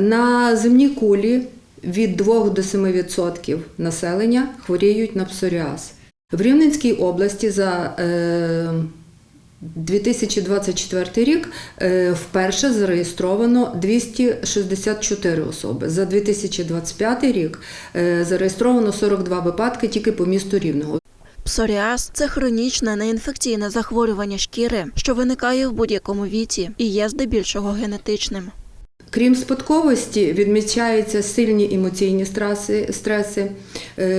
На земній кулі від 2 до 7% населення хворіють на псоріаз. В Рівненській області за е, 2024 рік е, вперше зареєстровано 264 особи. За 2025 рік е, зареєстровано 42 випадки тільки по місту Рівного. Псоріаз це хронічне неінфекційне захворювання шкіри, що виникає в будь-якому віці і є здебільшого генетичним. Крім спадковості, відмічаються сильні емоційні стреси, стреси,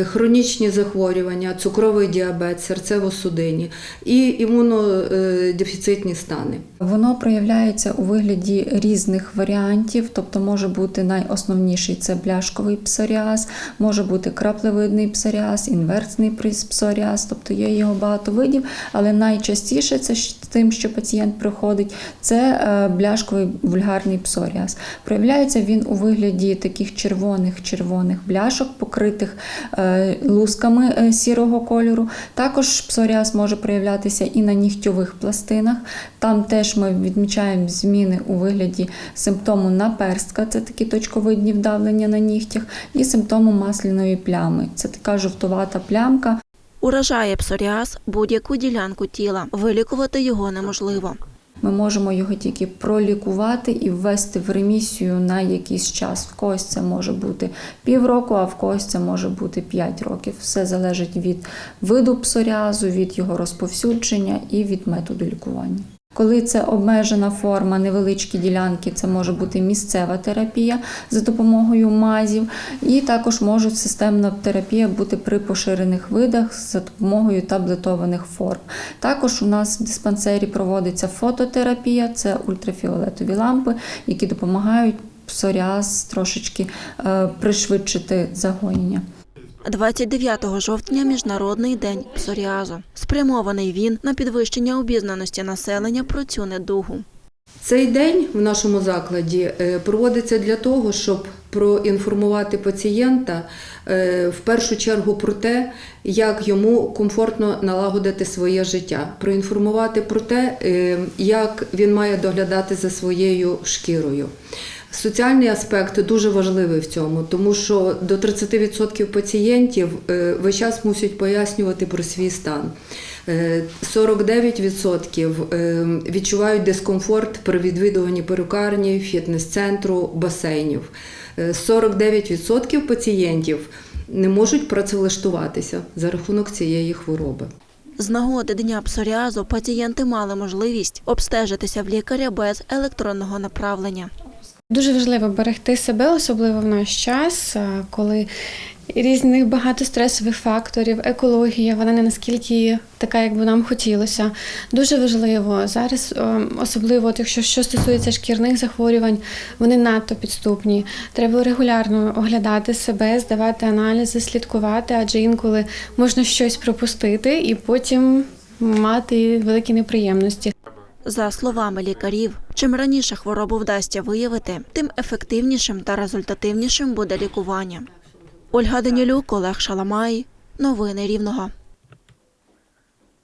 хронічні захворювання, цукровий діабет, серцево-судинні і імунодефіцитні стани. Воно проявляється у вигляді різних варіантів, тобто може бути найосновніший це бляшковий псоріаз, може бути краплевидний псоріаз, інверсний псоріаз, тобто є його багато видів, але найчастіше це тим, що пацієнт приходить, це е, бляшковий вульгарний псоріаз. Проявляється він у вигляді таких червоних червоних бляшок, покритих е, лусками е, сірого кольору. Також псоріаз може проявлятися і на нігтьових пластинах. Там теж ми відмічаємо зміни у вигляді симптому наперстка, це такі точковидні вдавлення на нігтях, і симптому масляної плями. Це така жовтувата плямка. Уражає псоріаз будь-яку ділянку тіла. Вилікувати його неможливо. Ми можемо його тільки пролікувати і ввести в ремісію на якийсь час. В когось це може бути півроку, а в когось це може бути 5 років. Все залежить від виду псоріазу, від його розповсюдження і від методу лікування. Коли це обмежена форма, невеличкі ділянки, це може бути місцева терапія за допомогою мазів, і також може системна терапія бути при поширених видах за допомогою таблетованих форм. Також у нас в диспансері проводиться фототерапія, це ультрафіолетові лампи, які допомагають псоріаз трошечки е, пришвидшити загоєння. 29 жовтня Міжнародний день псоріазу. Спрямований він на підвищення обізнаності населення про цю недугу. Цей день в нашому закладі е, проводиться для того, щоб проінформувати пацієнта е, в першу чергу про те, як йому комфортно налагодити своє життя, проінформувати про те, е, як він має доглядати за своєю шкірою. Соціальний аспект дуже важливий в цьому, тому що до 30% пацієнтів е, весь час мусять пояснювати про свій стан. Е, 49% е, відчувають дискомфорт при відвідуванні перукарні, фітнес-центру, басейнів. Е, 49% пацієнтів не можуть працевлаштуватися за рахунок цієї хвороби. З нагоди дня псоріазу пацієнти мали можливість обстежитися в лікаря без електронного направлення. Дуже важливо берегти себе, особливо в наш час, коли різних багато стресових факторів, екологія, вона не наскільки така, як би нам хотілося. Дуже важливо зараз, особливо якщо що стосується шкірних захворювань, вони надто підступні. Треба регулярно оглядати себе, здавати аналізи, слідкувати, адже інколи можна щось пропустити і потім мати великі неприємності. За словами лікарів, чим раніше хворобу вдасться виявити, тим ефективнішим та результативнішим буде лікування. Ольга Данілюк, Олег Шаламай. Новини Рівного.